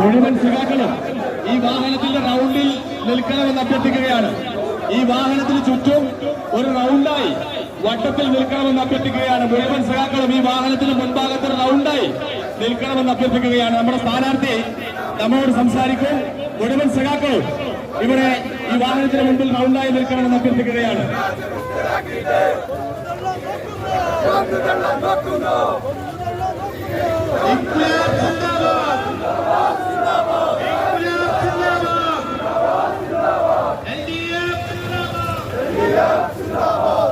മുഴുവൻ സഖാക്കളും ഈ വാഹനത്തിന്റെ റൗണ്ടിൽ നിൽക്കണമെന്ന് അഭ്യർത്ഥിക്കുകയാണ്. ഈ വാഹനത്തിന് ചുറ്റും ഒരു റൗണ്ടായി വട്ടത്തിൽ നിൽക്കണമെന്ന് അഭ്യർത്ഥിക്കുകയാണ് മുഴുവൻ സഖാക്കളും ഈ വാഹനത്തിന് മുൻഭാഗത്ത് റൗണ്ടായി നിൽക്കണമെന്ന് അഭ്യർത്ഥിക്കുകയാണ് നമ്മുടെ സ്ഥാനാർത്ഥി നമ്മളോട് സംസാരിക്കും മുഴുവൻ സഖാക്കളും ഇവിടെ ഈ വാഹനത്തിന് മുൻപിൽ റൗണ്ടായി നിൽക്കണമെന്ന് അഭ്യർത്ഥിക്കുകയാണ്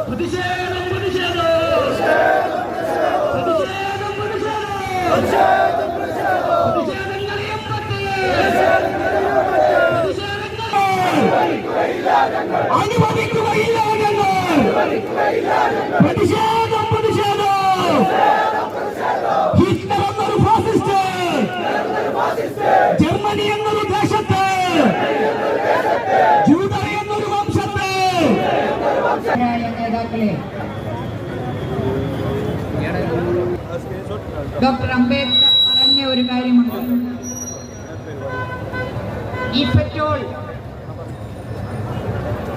പ്രതിഷേധം പ്രതിഷേധം പ്രതിഷേധം പ്രതിഷേധങ്ങൾ എപ്പത്തെ അനുവദിക്കുകയില്ല ഞങ്ങൾ പ്രതിഷേധം പ്രതിഷേധം. ഹിറ്റ്ലർ എന്നൊരു ഫാസിസ്റ്റ് ജർമ്മനി എന്നൊരു ദേശത്ത് ജൂത എന്നൊരു വംശത്ത് നേതാക്കളെ ഡോക്ടർ അംബേദ്കർ പറഞ്ഞ ഒരു കാര്യമുണ്ട്. ഈ പെട്രോൾ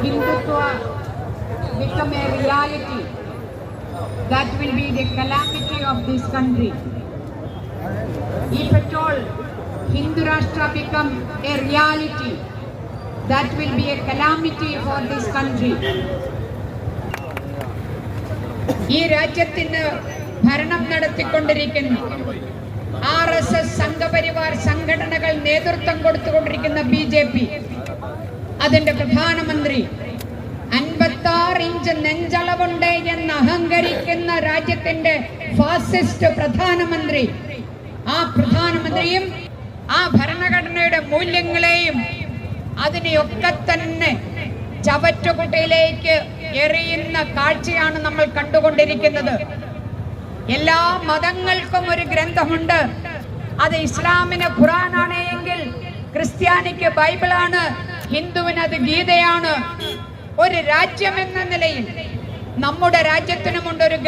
Hindutva വിട്ടമേ reality that will be the calamity of this country ഈ petrol Hindurashtra become a reality that will be a calamity for this country ഈ രാജ്യത്തിന് ഭരണം നടത്തിക്കൊണ്ടിരിക്കുന്ന. ആർ എസ് എസ് സംഘപരിവാർ സംഘടനകൾ നേതൃത്വം കൊടുത്തുകൊണ്ടിരിക്കുന്ന ബി ജെ പി. അതിന്റെ പ്രധാനമന്ത്രി അൻപത്തി ആറ് ഇഞ്ച് നെഞ്ചളവുണ്ട് എന്ന് അഹങ്കരിക്കുന്ന രാജ്യത്തിന്റെ ഫാസിസ്റ്റ് പ്രധാനമന്ത്രി. ആ പ്രധാനമന്ത്രിയും ആ ഭരണഘടനയുടെ മൂല്യങ്ങളെയും അതിനെയൊക്കെ തന്നെ ചവറ്റുകുട്ടയിലേക്ക് എറിയുന്ന കാഴ്ചയാണ് നമ്മൾ കണ്ടുകൊണ്ടിരിക്കുന്നത്. എല്ലാ മതങ്ങൾക്കും ഒരു ഗ്രന്ഥമുണ്ട്. അത് ഇസ്ലാമിന് ഖുറാനാണ് എങ്കിൽ ക്രിസ്ത്യാനിക്ക് ബൈബിളാണ് ഹിന്ദുവിന് അത് ഗീതയാണ്. ഒരു രാജ്യം എന്ന നിലയിൽ നമ്മുടെ രാജ്യത്തിനുമുണ്ട് ഒരു ഗ്രന്ഥം.